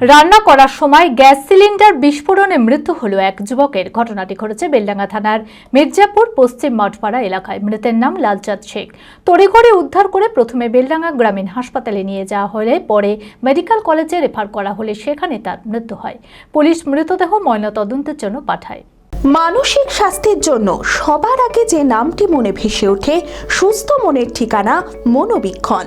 রান্না করার সময় গ্যাস সিলিন্ডার বিস্ফোরণে মৃত্যু হল এক যুবকের। ঘটনাটি ঘটেছে বেলডাঙ্গা থানার মির্জাপুর, পশ্চিম মঠপাড়া এলাকায়। মৃতের নাম লালচাঁদ শেখ। তড়িঘড়ি উদ্ধার করে প্রথমে বেলডাঙ্গা গ্রামীণ হাসপাতালে নিয়ে যাওয়া হলে পরে মেডিকেল কলেজে রেফার করা হলে সেখানে তার মৃত্যু হয়। পুলিশ মৃতদেহ ময়নাতদন্তের জন্য পাঠায়। মানসিক স্বাস্থ্যের জন্য সবার আগে যে নামটি মনে ভেসে ওঠে, সুস্থ মনের ঠিকানা মনোবীক্ষণ।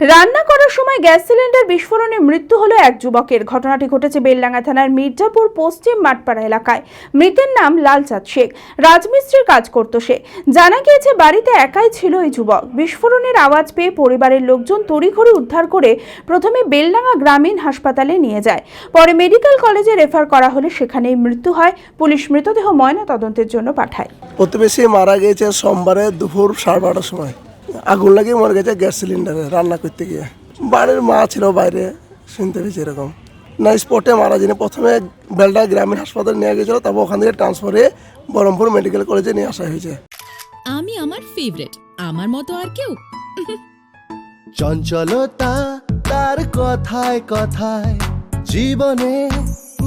রান্না করার সময় গ্যাস সিলিন্ডার বিস্ফোরণে মৃত্যু হলো এক যুবকের। ঘটনাটি ঘটেছে বেলডাঙ্গা থানার মির্জাপুর পশ্চিম মাঠপাড়া এলাকায়। মৃতের নাম লালচাঁদ শেখ। রাজমিস্ত্রির কাজ করত সে। জানা গিয়েছে, বাড়িতে একাই ছিল এই যুবক। বিস্ফোরণের আওয়াজ পেয়ে পরিবারের লোকজন তড়িঘড়ি উদ্ধার করে প্রথমে বেলডাঙ্গা গ্রামীণ হাসপাতালে নিয়ে যায়। পরে মেডিকেল কলেজে রেফার করা হলে সেখানেই মৃত্যু হয়। পুলিশ মৃতদেহ ময়না তদন্তের জন্য পাঠায়। প্রতিবেশী মারা গেছে সোমবারে দুপুর সাড়ে বারোটার সময়। আগুন লাগিয়ে মরে গেছে গ্যাস সিলিন্ডারে রান্না করতে গিয়ে। বাড়ির মা ছিল বাইরে শুনতে পেয়েছি এরকম। না স্পটে মারা যায়নি প্রথমে বেলডা গ্রামীণ হাসপাতালে নিয়ে গেছিল তারপর ওখান থেকে ট্রান্সফার বহরমপুর মেডিকেল কলেজে নিয়ে আসা হয়েছে। আমি আমার ফেভারিট আমার মতো আর কেউ। চঞ্চলতা তার কথায় কথায় জীবনে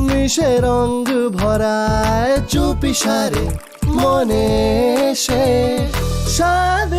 মিশে রঙ ভরায় চুপি সারে মনে সে সাদে